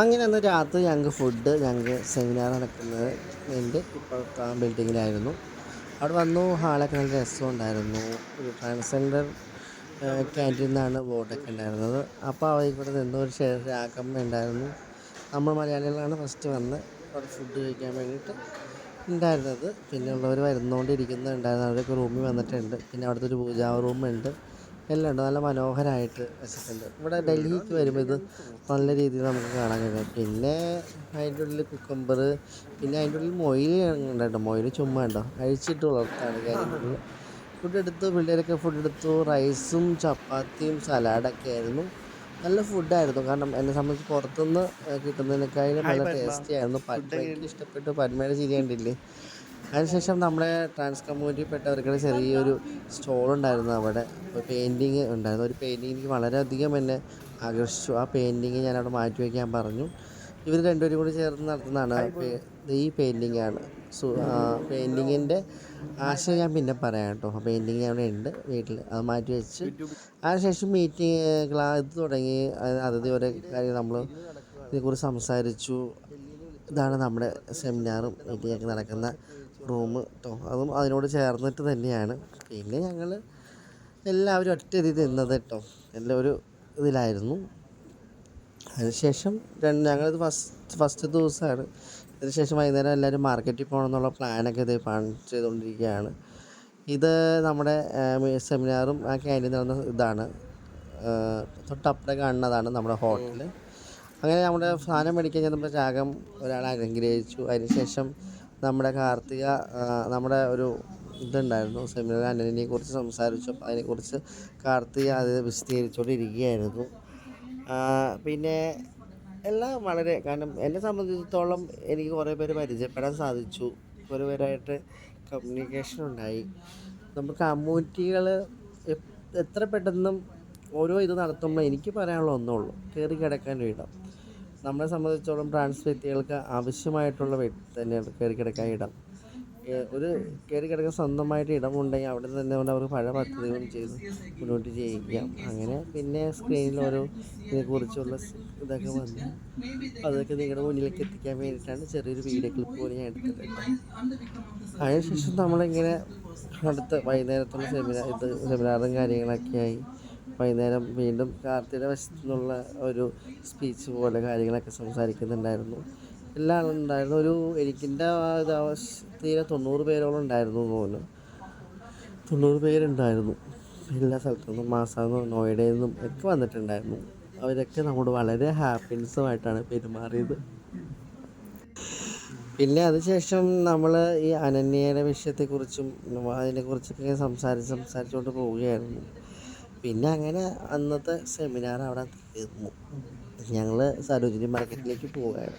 അങ്ങനെ അന്ന് രാത്രി ഞങ്ങൾക്ക് ഫുഡ് ഞങ്ങൾക്ക് സെമിനാർ നടക്കുന്നത് എന്റെ ആ ബിൽഡിങ്ങിലായിരുന്നു. അവിടെ വന്നു ഹാളൊക്കെ നല്ല രസമുണ്ടായിരുന്നു. ഒരു ട്രാൻസ്ജെൻഡർ ക്യാന്റീൻ എന്നാണ് ബോർഡൊക്കെ ഉണ്ടായിരുന്നത്. അപ്പോൾ അവിടെ ഇവിടെ നിന്ന് ഒരു രാഗമ്മ ഉണ്ടായിരുന്നു. നമ്മൾ മലയാളികളാണ് ഫസ്റ്റ് വന്ന് അവിടെ ഫുഡ് കഴിക്കാൻ വേണ്ടിയിട്ട് ഉണ്ടായിരുന്നത്. പിന്നെ ഉള്ളവർ വരുന്നുകൊണ്ടിരിക്കുന്നുണ്ടായിരുന്നു അവരൊക്കെ റൂമിൽ വന്നിട്ടുണ്ട്. പിന്നെ അവിടുത്തെ ഒരു പൂജാ റൂമുണ്ട് എല്ലാം ഉണ്ട്. നല്ല മനോഹരമായിട്ട് വെച്ചിട്ടുണ്ട്. ഇവിടെ ഡൽഹിക്ക് വരുമ്പോൾ ഇത് നല്ല രീതിയിൽ നമുക്ക് കാണാൻ കഴിയും. പിന്നെ അതിന്റെ ഉള്ളിൽ കുക്കമ്പർ പിന്നെ അതിന്റെ ഉള്ളിൽ മൊയിൽ ഉണ്ടോ മൊയിൽ ചുമ്മാ ഉണ്ടോ അഴിച്ചിട്ട് വളർത്താണ് കാര്യങ്ങൾ ഫുഡ് എടുത്തു പിള്ളേരൊക്കെ ഫുഡ് എടുത്തു. റൈസും ചപ്പാത്തിയും സലാഡൊക്കെ ആയിരുന്നു. നല്ല ഫുഡായിരുന്നു കാരണം എന്നെ സംബന്ധിച്ച് പുറത്തുനിന്ന് കിട്ടുന്നതിനേക്കാളും നല്ല ടേസ്റ്റി ആയിരുന്നു. പത്മയ്ക്ക് ഇഷ്ടപ്പെട്ടു. പത്മയുടെ ചിരി കണ്ടില്ലേ? അതിനുശേഷം നമ്മുടെ ട്രാൻസ് കമ്മ്യൂണിറ്റിപ്പെട്ടവർക്ക് ചെറിയൊരു സ്റ്റോൾ ഉണ്ടായിരുന്നു അവിടെ. ഒരു പെയിന്റിങ് ഉണ്ടായിരുന്നു. ഒരു പെയിന്റിങ് എനിക്ക് വളരെയധികം എന്നെ ആകർഷിച്ചു. ആ പെയിന്റിങ് ഞാൻ അവിടെ മാറ്റി വയ്ക്കാൻ പറഞ്ഞു. ഇവർ രണ്ടുപേരും കൂടി ചേർന്ന് നടത്തുന്നതാണ്. ഈ പെയിന്റിങ് ആണ്. സു പെയിന്റിങ്ങിന്റെ ആശയം ഞാൻ പിന്നെ പറയാം കേട്ടോ. പെയിന്റിങ് അവിടെ ഉണ്ട് വീട്ടിൽ അത് മാറ്റി വെച്ച്. അതിനുശേഷം മീറ്റിംഗ് ഇത് തുടങ്ങി. അതിഥി ഓരോ കാര്യം നമ്മൾ ഇതിനെക്കുറിച്ച് സംസാരിച്ചു. ഇതാണ് നമ്മുടെ സെമിനാറും മീറ്റിങ്ങൊക്കെ നടക്കുന്ന റൂം കേട്ടോ അതും അതിനോട് ചേർന്നിട്ട് തന്നെയാണ്. പിന്നെ ഞങ്ങൾ എല്ലാവരും ഒറ്റ ഇതിൽ നിന്നത് കേട്ടോ എല്ലാം ഒരു ഇതിലായിരുന്നു. അതിനുശേഷം രണ്ട് ഞങ്ങളിത് ഫസ്റ്റ് ഫസ്റ്റ് ദിവസമാണ് അതിനുശേഷം വൈകുന്നേരം എല്ലാവരും മാർക്കറ്റിൽ പോകണം എന്നുള്ള പ്ലാനൊക്കെ ഇത് പ്ലാൻ ചെയ്തുകൊണ്ടിരിക്കുകയാണ്. ഇത് നമ്മുടെ സെമിനാറും ആ ക്യാന്റീൻ നടന്ന ഇതാണ്. തൊട്ടപ്പുറം കാണുന്നതാണ് നമ്മുടെ ഹോട്ടൽ അങ്ങനെ നമ്മുടെ സാധനം മേടിക്കാൻ ചെന്നപ്പോൾ രാഗം ഒരാളെ അനുഗ്രഹിച്ചു അതിനുശേഷം നമ്മുടെ കാർത്തിക നമ്മുടെ ഒരു ഇതുണ്ടായിരുന്നു സെമിനാർ അനലിനെ കുറിച്ച് സംസാരിച്ചു. അപ്പോൾ അതിനെക്കുറിച്ച് കാർത്തിക അത് വിശദീകരിച്ചുകൊണ്ടിരിക്കുകയായിരുന്നു പിന്നെ എല്ലാം വളരെ കാരണം എന്നെ സംബന്ധിച്ചിടത്തോളം എനിക്ക് കുറേ പേര് പരിചയപ്പെടാൻ സാധിച്ചു. കുറേ പേരായിട്ട് കമ്മ്യൂണിക്കേഷൻ ഉണ്ടായി. നമുക്ക് കമ്മ്യൂണിറ്റികൾ എത്ര പെട്ടെന്നും ഓരോ ഇത് നടത്തുമ്പോൾ എനിക്ക് പറയാനുള്ള ഒന്നേ ഉള്ളൂ. കയറി കിടക്കാൻ ഇടം. നമ്മളെ സംബന്ധിച്ചോളം ട്രാൻസ് വ്യക്തികൾക്ക് ആവശ്യമായിട്ടുള്ള തന്നെയാണ് കയറി കിടക്കാൻ ഇടം. ഒരു കയറി കിടക്കാൻ സ്വന്തമായിട്ട് ഇടമുണ്ടെങ്കിൽ അവിടെ തന്നെ അവർക്ക് പഴയ പദ്ധതികളും ചെയ്ത് മുന്നോട്ട് ചെയ്യിക്കാം അങ്ങനെ പിന്നെ സ്ക്രീനിൽ ഓരോ ഇതിനെക്കുറിച്ചുള്ള ഇതൊക്കെ വന്ന് അതൊക്കെ നിങ്ങളുടെ മുന്നിലേക്ക് എത്തിക്കാൻ വേണ്ടിയിട്ടാണ് ചെറിയൊരു വീഡിയോ ക്ലിപ്പ് പോലെ ഞാൻ എടുത്തത് അതിനുശേഷം നമ്മളിങ്ങനെ അടുത്ത വൈകുന്നേരത്തുള്ള സെമിനാർ ഇത് സെമിനാറും കാര്യങ്ങളൊക്കെ ആയി. വൈകുന്നേരം വീണ്ടും കാർത്തിയുടെ വശത്തു നിന്നുള്ള ഒരു സ്പീച്ച് പോലെ കാര്യങ്ങളൊക്കെ സംസാരിക്കുന്നുണ്ടായിരുന്നു. എല്ലാ ആളും ഉണ്ടായിരുന്നു. ഒരു എനിക്കിന്റെ തീരെ തൊണ്ണൂറ് പേരോളം ഉണ്ടായിരുന്നു തോന്നുന്നു. തൊണ്ണൂറ് പേരുണ്ടായിരുന്നു. എല്ലാ സ്ഥലത്തു നിന്നും മാസാന്ന് നിന്നും നോയിഡയിൽ നിന്നും ഒക്കെ വന്നിട്ടുണ്ടായിരുന്നു. അവരൊക്കെ നമ്മോട് വളരെ ഹാപ്പിനെസ്സുമായിട്ടാണ് പെരുമാറിയത്. പിന്നെ അതിനുശേഷം നമ്മൾ ഈ അനന്യയുടെ വിഷയത്തെക്കുറിച്ചും അതിനെക്കുറിച്ചൊക്കെ സംസാരിച്ച് സംസാരിച്ചുകൊണ്ട് പോവുകയായിരുന്നു. പിന്നെ അങ്ങനെ അന്നത്തെ സെമിനാർ അവിടെ തീർന്നു ഞങ്ങൾ സരോജിനി മാർക്കറ്റിലേക്ക് പോവുകയാണ്.